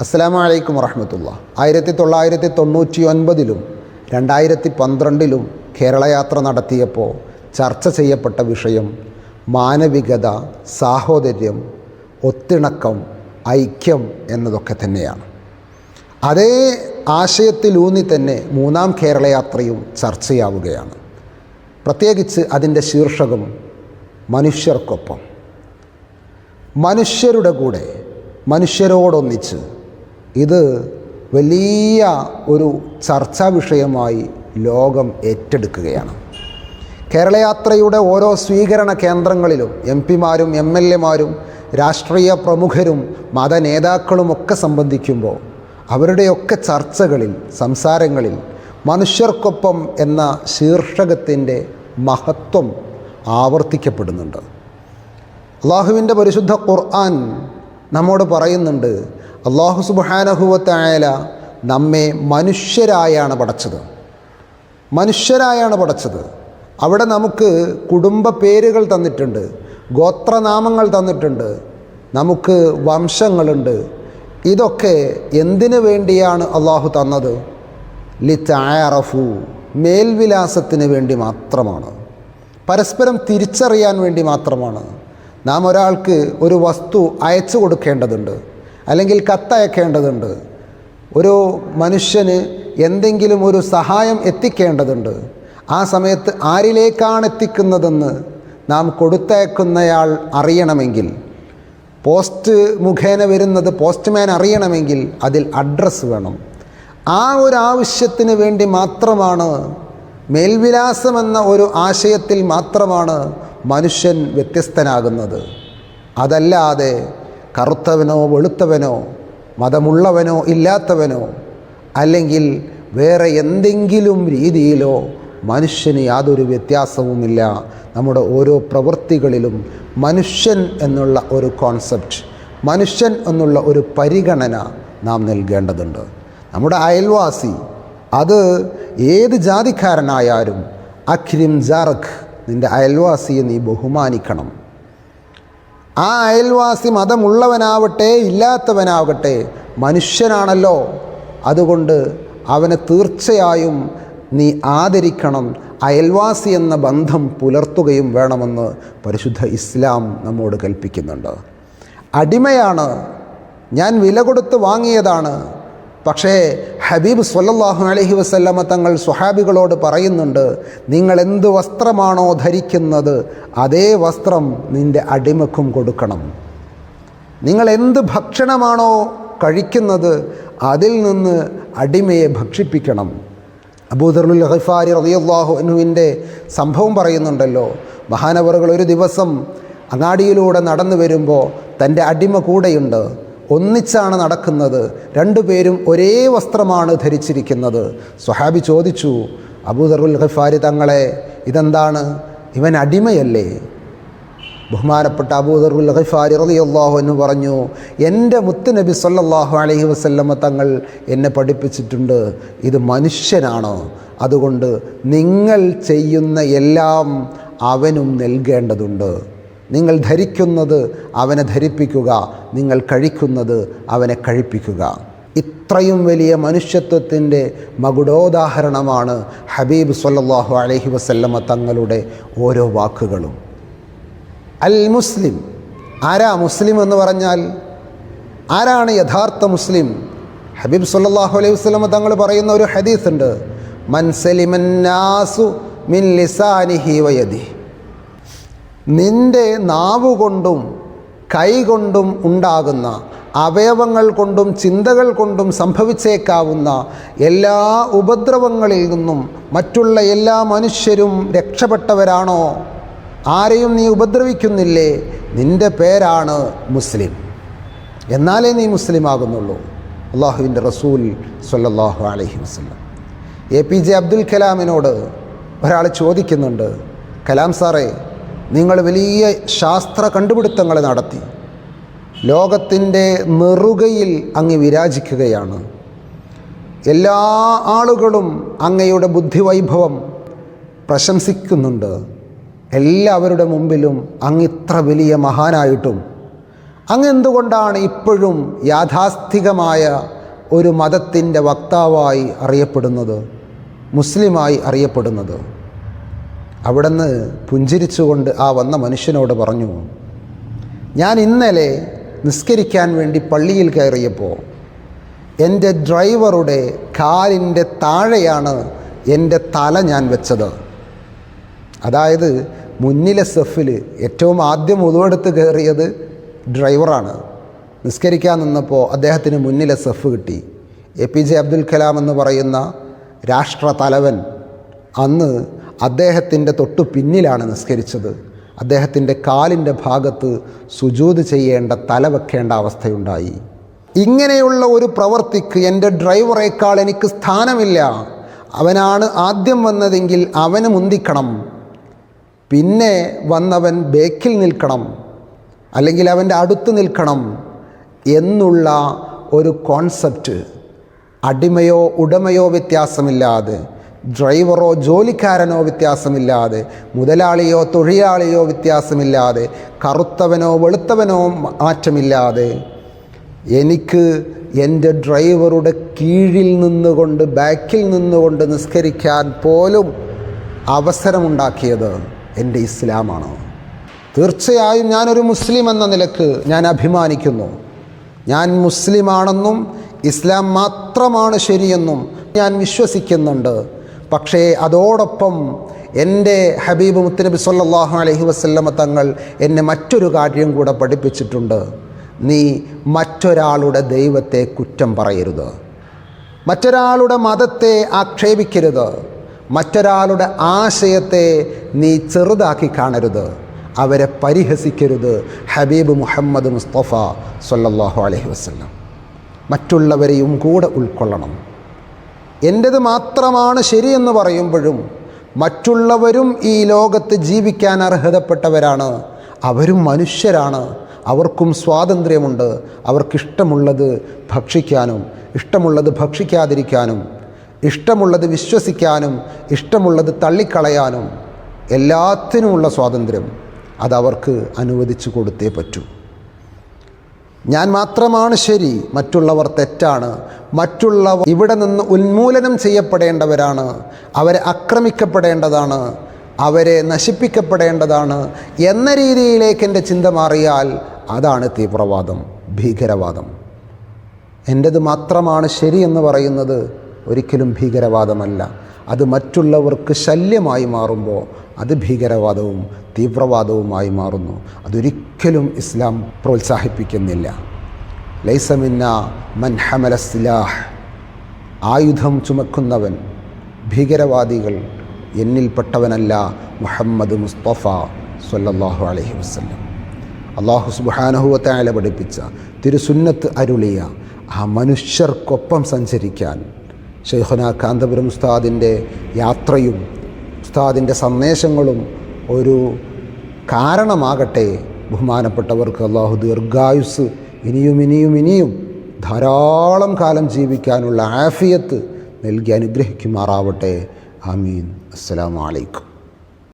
അസ്സാം വലൈക്കും വറഹമത്തുള്ള. ആയിരത്തി തൊള്ളായിരത്തി തൊണ്ണൂറ്റി ഒൻപതിലും രണ്ടായിരത്തി പന്ത്രണ്ടിലും കേരളയാത്ര നടത്തിയപ്പോൾ ചർച്ച ചെയ്യപ്പെട്ട വിഷയം മാനവികത സാഹോദര്യം ഒത്തിണക്കം ഐക്യം എന്നതൊക്കെ തന്നെയാണ്. അതേ ആശയത്തിലൂന്നി തന്നെ മൂന്നാം കേരളയാത്രയും ചർച്ചയാവുകയാണ്. പ്രത്യേകിച്ച് അതിന്റെ ശീർഷകം മനുഷ്യർക്കൊപ്പം. മനുഷ്യരുടെ കൂടെ മനുഷ്യരോടൊന്നിച്ച് ഇത് വലിയ ഒരു ചർച്ചാ വിഷയമായി ലോകം ഏറ്റെടുക്കുകയാണ്. കേരളയാത്രയുടെ ഓരോ സ്വീകരണ കേന്ദ്രങ്ങളിലും എം പിമാരും എം എൽ എമാരും രാഷ്ട്രീയ പ്രമുഖരും മതനേതാക്കളുമൊക്കെ സംബന്ധിക്കുമ്പോൾ അവരുടെയൊക്കെ ചർച്ചകളിൽ സംസാരങ്ങളിൽ മനുഷ്യർക്കൊപ്പം എന്ന ശീർഷകത്തിന്റെ മഹത്വം ആവർത്തിക്കപ്പെടുന്നുണ്ട്. അള്ളാഹുവിന്റെ പരിശുദ്ധ ഖുർആൻ നമ്മോട് പറയുന്നുണ്ട് അള്ളാഹു സുബാനഹുവത്തായാല നമ്മെ മനുഷ്യരായാണ് പടച്ചത്. മനുഷ്യരായാണ് പടച്ചത്. അവിടെ നമുക്ക് കുടുംബ പേരുകൾ തന്നിട്ടുണ്ട് ഗോത്രനാമങ്ങൾ തന്നിട്ടുണ്ട് നമുക്ക് വംശങ്ങളുണ്ട്. ഇതൊക്കെ എന്തിനു വേണ്ടിയാണ് അള്ളാഹു തന്നത്? ലിറ്റായറഫു മേൽവിലാസത്തിന് വേണ്ടി മാത്രമാണ്. പരസ്പരം തിരിച്ചറിയാൻ വേണ്ടി മാത്രമാണ്. നാം ഒരാൾക്ക് ഒരു വസ്തു അയച്ചു കൊടുക്കേണ്ടതുണ്ട്. അല്ലെങ്കിൽ കത്തയക്കേണ്ടതുണ്ട്. ഒരു മനുഷ്യന് എന്തെങ്കിലും ഒരു സഹായം എത്തിക്കേണ്ടതുണ്ട്. ആ സമയത്ത് ആരിലേക്കാണ് എത്തിക്കുന്നതെന്ന് നാം കൊടുത്തയക്കുന്നയാൾ അറിയണമെങ്കിൽ പോസ്റ്റ് മുഖേന വരുന്നത് പോസ്റ്റ്മാൻ അറിയണമെങ്കിൽ അതിൽ അഡ്രസ്സ് വേണം. ആ ഒരു ആവശ്യത്തിന് വേണ്ടി മാത്രമാണ് മേൽവിലാസമെന്ന ഒരു ആശയത്തിൽ മാത്രമാണ് മനുഷ്യൻ വ്യത്യസ്തനാകുന്നത്. അതല്ലാതെ കറുത്തവനോ വെളുത്തവനോ മതമുള്ളവനോ ഇല്ലാത്തവനോ അല്ലെങ്കിൽ വേറെ എന്തെങ്കിലും രീതിയിലോ മനുഷ്യന് യാതൊരു വ്യത്യാസവുമില്ല. നമ്മുടെ ഓരോ പ്രവൃത്തികളിലും മനുഷ്യൻ എന്നുള്ള ഒരു കോൺസെപ്റ്റ് മനുഷ്യൻ എന്നുള്ള ഒരു പരിഗണന നാം നൽകേണ്ടതുണ്ട്. നമ്മുടെ അയൽവാസി അത് ഏത് ജാതിക്കാരനായാലും അഖിരിം ജാറഖ് നിന്റെ അയൽവാസിയെ നീ ബഹുമാനിക്കണം. ആ അയൽവാസി മതമുള്ളവനാവട്ടെ ഇല്ലാത്തവനാവട്ടെ മനുഷ്യനാണല്ലോ. അതുകൊണ്ട് അവനെ തീർച്ചയായും നീ ആദരിക്കണം. അയൽവാസി എന്ന ബന്ധം പുലർത്തുകയും വേണമെന്ന് പരിശുദ്ധ ഇസ്ലാം നമ്മോട് കൽപ്പിക്കുന്നുണ്ട്. അടിമയാണ്. ഞാൻ വില കൊടുത്ത് വാങ്ങിയതാണ്. പക്ഷേ ഹബീബ് സല്ലല്ലാഹു അലഹി വസല്ലമ തങ്ങൾ സ്വഹാബികളോട് പറയുന്നുണ്ട് നിങ്ങൾ എന്ത് വസ്ത്രമാണോ ധരിക്കുന്നത് അതേ വസ്ത്രം നിന്റെ അടിമക്കും കൊടുക്കണം. നിങ്ങൾ എന്ത് ഭക്ഷണമാണോ കഴിക്കുന്നത് അതിൽ നിന്ന് അടിമയെ ഭക്ഷിപ്പിക്കണം. അബൂദറുൽ ഹഫാരി റളിയല്ലാഹു അൻഹുവിന്റെ സംഭവം പറയുന്നുണ്ടല്ലോ മഹാനവറുകൾ ഒരു ദിവസം അങ്ങാടിയിലൂടെ നടന്നു വരുമ്പോൾ തന്റെ അടിമ കൂടെയുണ്ട്. ഒന്നിച്ചാണ് നടക്കുന്നത്. രണ്ടുപേരും ഒരേ വസ്ത്രമാണ് ധരിച്ചിരിക്കുന്നത്. സ്വഹാബി ചോദിച്ചു അബൂദറുൽ ഖഫാരി തങ്ങളെ ഇതെന്താണ്? ഇവൻ അടിമയല്ലേ? ബഹുമാനപ്പെട്ട അബൂദറുൽ ഖഫാരി റളിയല്ലാഹു എന്ന് പറഞ്ഞു എന്റെ മുത്തുനബി സല്ലല്ലാഹു അലൈഹി വസല്ലമ തങ്ങൾ എന്നെ പഠിപ്പിച്ചിട്ടുണ്ട്. ഇത് മനുഷ്യനാണ്. അതുകൊണ്ട് നിങ്ങൾ ചെയ്യുന്ന എല്ലാം അവനും നൽകേണ്ടതുണ്ട്. നിങ്ങൾ ധരിക്കുന്നത് അവനെ ധരിപ്പിക്കുക നിങ്ങൾ കഴിക്കുന്നത് അവനെ കഴിപ്പിക്കുക. ഇത്രയും വലിയ മനുഷ്യത്വത്തിന്റെ മകുടോദാഹരണമാണ് ഹബീബ് സല്ലാഹു അലഹി വസല്ലമ തങ്ങളുടെ ഓരോ വാക്കുകളും. അൽ മുസ്ലിം. ആരാ മുസ്ലിം എന്ന് പറഞ്ഞാൽ? ആരാണ് യഥാർത്ഥ മുസ്ലിം? ഹബീബ് സല്ലാഹു അലൈഹി വസ്ലമ തങ്ങൾ പറയുന്ന ഒരു ഹദീസ് ഉണ്ട് മൻസലിമന്നാസു മിൻ ലിസാനിഹി വയദി നിന്റെ നാവ് കൊണ്ടും കൈ കൊണ്ടും ഉണ്ടാകുന്ന അവയവങ്ങൾ കൊണ്ടും ചിന്തകൾ കൊണ്ടും സംഭവിച്ചേക്കാവുന്ന എല്ലാ ഉപദ്രവങ്ങളിൽ നിന്നും മറ്റുള്ള എല്ലാ മനുഷ്യരും രക്ഷപ്പെട്ടവരാണോ? ആരെയും നീ ഉപദ്രവിക്കുന്നില്ലേ? നിന്റെ പേരാണ് മുസ്ലിം. എന്നാലേ നീ മുസ്ലിം ആകുന്നുള്ളൂ അള്ളാഹുവിന്റെ റസൂൽ സല്ലാഹു അലഹി വസ്ലം എ പി ജെ അബ്ദുൽ കലാമിനോട് ഒരാൾ ചോദിക്കുന്നുണ്ട് കലാം സാറേ നിങ്ങൾ വലിയ ശാസ്ത്ര കണ്ടുപിടുത്തങ്ങൾ നടത്തി. ലോകത്തിന്റെ നെറുകയിൽ അങ്ങ് വിരാജിക്കുകയാണ്. എല്ലാ ആളുകളും അങ്ങയുടെ ബുദ്ധിവൈഭവം പ്രശംസിക്കുന്നുണ്ട്. എല്ലാവരുടെ മുമ്പിലും അങ്ങ് ഇത്ര വലിയ മഹാനായിട്ടും. അങ്ങ് എന്തുകൊണ്ടാണ് ഇപ്പോഴും യാഥാസ്ഥികമായ ഒരു മതത്തിന്റെ വക്താവായി അറിയപ്പെടുന്നത്? മുസ്ലിമായി അറിയപ്പെടുന്നത്? അവിടുന്ന് പുഞ്ചിരിച്ചുകൊണ്ട് ആ വന്ന മനുഷ്യനോട് പറഞ്ഞു ഞാൻ ഇന്നലെ നിസ്കരിക്കാൻ വേണ്ടി പള്ളിയിൽ കയറിയപ്പോൾ എന്റെ ഡ്രൈവറുടെ കാലിന്റെ താഴെയാണ് എന്റെ തല ഞാൻ വെച്ചത്. അതായത് മുന്നിലെ സെഫിൽ ഏറ്റവും ആദ്യം ഉതുവെടുത്ത് കയറിയത് ഡ്രൈവറാണ്. നിസ്കരിക്കാൻ നിന്നപ്പോൾ അദ്ദേഹത്തിന് മുന്നിലെ സെഫ് കിട്ടി. A P J Abdul Kalam എന്ന് പറയുന്ന രാഷ്ട്ര തലവൻ അന്ന് അദ്ദേഹത്തിന്റെ തൊട്ടു പിന്നിലാണ് നിസ്കരിച്ചത്. അദ്ദേഹത്തിന്റെ കാലിന്റെ ഭാഗത്ത് സുജൂത് ചെയ്യേണ്ട തല വെക്കേണ്ട അവസ്ഥയുണ്ടായി. ഇങ്ങനെയുള്ള ഒരു പ്രവർത്തിക്ക് എന്റെ ഡ്രൈവറേക്കാൾ എനിക്ക് സ്ഥാനമില്ല. അവനാണ് ആദ്യം വന്നതെങ്കിൽ അവന് മുന്തിക്കണം. പിന്നെ വന്നവൻ ബേക്കിൽ നിൽക്കണം. അല്ലെങ്കിൽ അവന്റെ അടുത്ത് നിൽക്കണം എന്നുള്ള ഒരു കോൺസെപ്റ്റ്. അടിമയോ ഉടമയോ വ്യത്യാസമില്ലാതെ ഡ്രൈവറോ ജോലിക്കാരനോ വ്യത്യാസമില്ലാതെ മുതലാളിയോ തൊഴിലാളിയോ വ്യത്യാസമില്ലാതെ കറുത്തവനോ വെളുത്തവനോ മാറ്റമില്ലാതെ എനിക്ക് എന്റെ ഡ്രൈവറുടെ കീഴിൽ നിന്നുകൊണ്ട് ബാക്കിൽ നിന്നുകൊണ്ട് നിസ്കരിക്കാൻ പോലും അവസരമുണ്ടാക്കിയത് എന്റെ ഇസ്ലാമാണ്. തീർച്ചയായും ഞാനൊരു മുസ്ലിം എന്ന നിലയ്ക്ക് ഞാൻ അഭിമാനിക്കുന്നു. ഞാൻ മുസ്ലിമാണെന്നും ഇസ്ലാം മാത്രമാണ് ശരിയെന്നും ഞാൻ വിശ്വസിക്കുന്നുണ്ട്. പക്ഷേ അതോടൊപ്പം എന്റെ ഹബീബ് മുത്തനബി സല്ലാഹു അലഹി വസ്ല്ലമ തങ്ങൾ എന്നെ മറ്റൊരു കാര്യം കൂടെ പഠിപ്പിച്ചിട്ടുണ്ട്. നീ മറ്റൊരാളുടെ ദൈവത്തെ കുറ്റം പറയരുത്. മറ്റൊരാളുടെ മതത്തെ ആക്ഷേപിക്കരുത്. മറ്റൊരാളുടെ ആശയത്തെ നീ ചെറുതാക്കി കാണരുത്. അവരെ പരിഹസിക്കരുത്. ഹബീബ് മുഹമ്മദ് മുസ്തഫ സല്ലാഹു അലഹി വസല്ലം. മറ്റുള്ളവരെയും കൂടെ ഉൾക്കൊള്ളണം. എന്റേത് മാത്രമാണ് ശരിയെന്ന് പറയുമ്പോഴും മറ്റുള്ളവരും ഈ ലോകത്ത് ജീവിക്കാൻ അർഹതപ്പെട്ടവരാണ്. അവരും മനുഷ്യരാണ്. അവർക്കും സ്വാതന്ത്ര്യമുണ്ട്. അവർക്കിഷ്ടമുള്ളത് ഭക്ഷിക്കാനും ഇഷ്ടമുള്ളത് ഭക്ഷിക്കാതിരിക്കാനും ഇഷ്ടമുള്ളത് വിശ്വസിക്കാനും ഇഷ്ടമുള്ളത് തള്ളിക്കളയാനും എല്ലാത്തിനുമുള്ള സ്വാതന്ത്ര്യം അതവർക്ക് അനുവദിച്ചു കൊടുത്തേ പറ്റൂ. ഞാൻ മാത്രമാണ് ശരി മറ്റുള്ളവർ തെറ്റാണ്. മറ്റുള്ളവർ ഇവിടെ നിന്ന് ഉന്മൂലനം ചെയ്യപ്പെടേണ്ടവരാണ്. അവരെ ആക്രമിക്കപ്പെടേണ്ടതാണ്. അവരെ നശിപ്പിക്കപ്പെടേണ്ടതാണ്. എന്ന രീതിയിലേക്ക് എന്റെ ചിന്ത മാറിയാൽ അതാണ് തീവ്രവാദം ഭീകരവാദം. എന്റേത് മാത്രമാണ് ശരി എന്ന് പറയുന്നത് ഒരിക്കലും ഭീകരവാദമല്ല. അത് മറ്റുള്ളവർക്ക് ശല്യമായി മാറുമ്പോൾ അത് ഭീകരവാദവും തീവ്രവാദവുമായി മാറുന്നു. അതൊരിക്കലും ഇസ്ലാം പ്രോത്സാഹിപ്പിക്കുന്നില്ല. ലൈസമിന്ന മൻഹമലസ്ലാഹ് ഹമല സിലാഹ്. ആയുധം ചുമക്കുന്നവൻ ഭീകരവാദികൾ എന്നിൽപ്പെട്ടവനല്ല മുഹമ്മദ് മുസ്തഫ സല്ലല്ലാഹു അലഹി വസ്ലം അള്ളാഹു സുബാനഹുവത്തായാല പഠിപ്പിച്ച തിരുസുന്നത്ത് അരുളിയ ആ മനുഷ്യർക്കൊപ്പം സഞ്ചരിക്കാൻ ഷെയ്ഖുന കാന്തപുരം ഉസ്താദിന്റെ യാത്രയും ഉസ്താദിന്റെ സന്ദേശങ്ങളും ഒരു കാരണമാകട്ടെ ബഹുമാനപ്പെട്ടവർക്ക് അള്ളാഹു ദീർഘായുസ്. ഇനിയും ഇനിയും ഇനിയും ധാരാളം കാലം ജീവിക്കാനുള്ള ആഫിയത്ത് നൽകി അനുഗ്രഹിക്കുമാറാവട്ടെ. ആമീൻ. അസ്സലാമു അലൈക്കും.